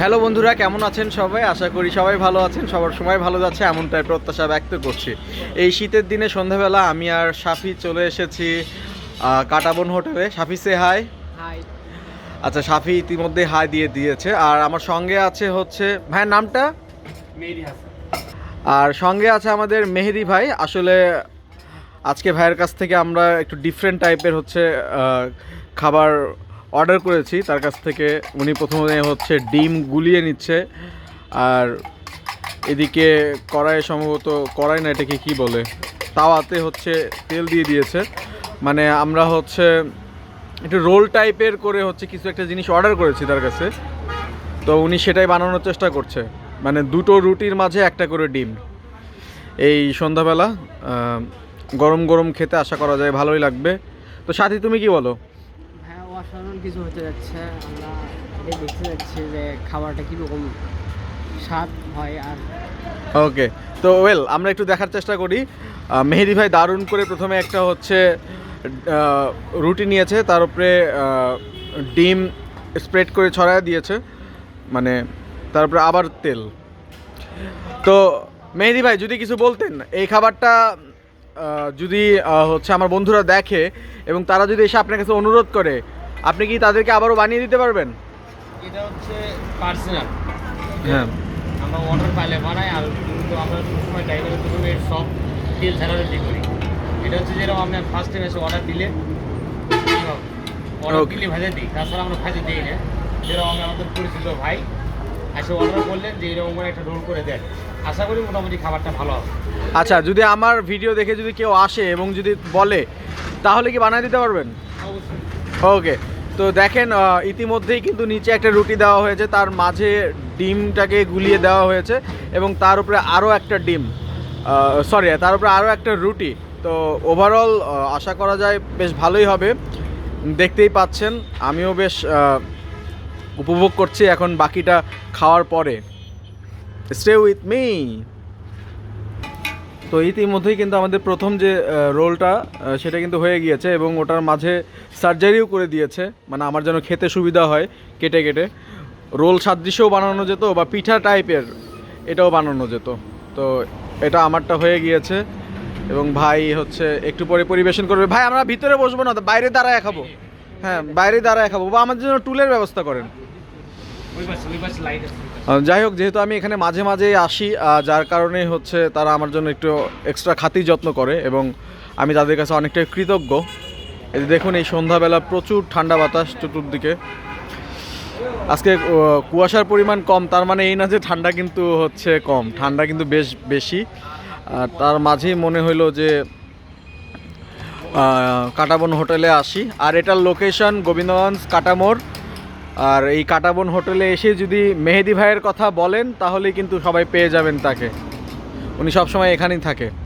Hello বন্ধুরা কেমন আছেন সবাই? আশা করি সবাই ভালো আছেন সবার সময় ভালো যাচ্ছে এমনটাই প্রত্যাশা ব্যক্ত করছি। এই শীতের দিনে সন্ধ্যাবেলা আমি আর সাফি চলে এসেছি কাটাবন হোটেলে। সাফি সে হাই হাই আচ্ছা সাফি ইতিমধ্যে হাই দিয়ে দিয়েছে। আর আমার সঙ্গে আছে হচ্ছে ভাইয়ের নামটা? আর সঙ্গে আছে আমাদের মেহেদি ভাই। আসলে আজকে ভাইয়ের কাছ থেকে আমরা একটু ডিফারেন্ট টাইপের হচ্ছে খাবার অর্ডার করেছি, তার কাছ থেকে উনি প্রথমে হচ্ছে ডিম গুলিয়ে নিচ্ছে। আর এদিকে কড়াই সম্ভবত, কড়াই না এটাকে কী বলে? তাওয়াতে হচ্ছে তেল দিয়ে দিয়েছে। মানে আমরা হচ্ছে একটু রোল টাইপের করে হচ্ছে কিছু একটা জিনিস অর্ডার করেছি তার কাছে। তো উনি সেটাই বানানোর চেষ্টা করছে। মানে দুটো রুটির মাঝে একটা করে ডিম। এই সন্ধ্যাবেলা গরম গরম খেতে আশা করা যায় ভালোই লাগবে। তো সাথী, তুমি কি বলো? অসাধারণ কিছু হতে যাচ্ছে, আমরা দেখতে যাচ্ছি যে খাবারটা কীরকম স্বাদ হয় আর ওকে তো ওয়েল আমরা একটু দেখার চেষ্টা করি। মেহেদি ভাই দারুণ করে প্রথমে একটা হচ্ছে রুটি নিয়েছে, তার উপরে ডিম স্প্রেড করে ছড়ায় দিয়েছে মানে তারপরে আবার তেল। তো মেহেদি ভাই, যদি কিছু বলতেন, এই খাবারটা যদি হচ্ছে আমার বন্ধুরা দেখে এবং তারা যদি এসে আপনার কাছে অনুরোধ করে আপনি কি তাদেরকে আবারও বানিয়ে দিতে পারবেন? এটা হচ্ছে পার্সোনাল। হ্যাঁ। আমরা অর্ডার পাইলে বানাই আর কিন্তু আমরা সবসময় ড্রাইভারের প্রথমে সব তেল ছাড়া রেডি করি এটা হচ্ছে যেরকম আপনি ফার্স্ট টাইম এসে অর্ডার দিলে অর্ডার. দিলে ভেজে দিই। তাছাড়া আমরা ভেজে দিই না। যেরকম আমি আমাদের পরিচিত ভাই এসে অর্ডার করলেন যে এরকম করে একটা রোল করে দেন। আশা করি মোটামুটি খাবারটা ভালো হবে। আচ্ছা যদি আমার ভিডিও দেখে যদি কেউ আসে এবং যদি বলে তাহলে কি বানিয়ে দিতে পারবেন? অবশ্যই। ওকে তো দেখেন ইতিমধ্যেই কিন্তু নিচে একটা রুটি দেওয়া হয়েছে। তার মাঝে ডিমটাকে গুলিয়ে দেওয়া হয়েছে এবং তার উপরে আরও একটা ডিম সরি তার উপরে আরও একটা রুটি। তো ওভারঅল আশা করা যায় বেশ ভালোই হবে। দেখতেই পাচ্ছেন, আমিও বেশ উপভোগ করছি এখন বাকিটা খাওয়ার পরে। স্টে উইথ মি তো ইতিমধ্যেই কিন্তু আমাদের প্রথম যে রোলটা সেটা কিন্তু হয়ে গিয়েছে এবং ওটার মাঝে সার্জারিও করে দিয়েছে। মানে আমার যেন খেতে সুবিধা হয় কেটে কেটে। রোল সাদৃশ্যও বানানো যেত বা পিঠা টাইপের এটাও বানানো যেত। তো এটা আমারটা হয়ে গিয়েছে এবং ভাই হচ্ছে একটু পরে পরিবেশন করবে। ভাই, আমরা ভিতরে বসবো না, বাইরে দাঁড়ায় খাব। হ্যাঁ বাইরে দাঁড়ায় খাব বা আমার জন্য টুলের ব্যবস্থা করেন। যাই হোক, যেহেতু আমি এখানে মাঝে মাঝেই আসি যার কারণে হচ্ছে তারা আমার জন্য একটু এক্সট্রা খাতির যত্ন করে এবং আমি তাদের কাছে অনেকটাই কৃতজ্ঞ। এই দেখুন, এই সন্ধ্যাবেলা প্রচুর ঠান্ডা বাতাস চতুর্দিকে। আজকে কুয়াশার পরিমাণ কম, তার মানে এই না যে ঠান্ডা কিন্তু হচ্ছে কম, ঠান্ডা কিন্তু বেশ বেশি। আর তার মাঝেই মনে হলো যে কাটাবন হোটেলে আসি। আর এটার লোকেশন গোবিন্দগঞ্জ কাটামোড়। আর এই কাটাবন হোটেলে এসে যদি মেহেদি ভাইয়ের কথা বলেন তাহলে কিন্তু সবাই পেয়ে যাবেন তাকে। উনি সবসময় এখানেই থাকে।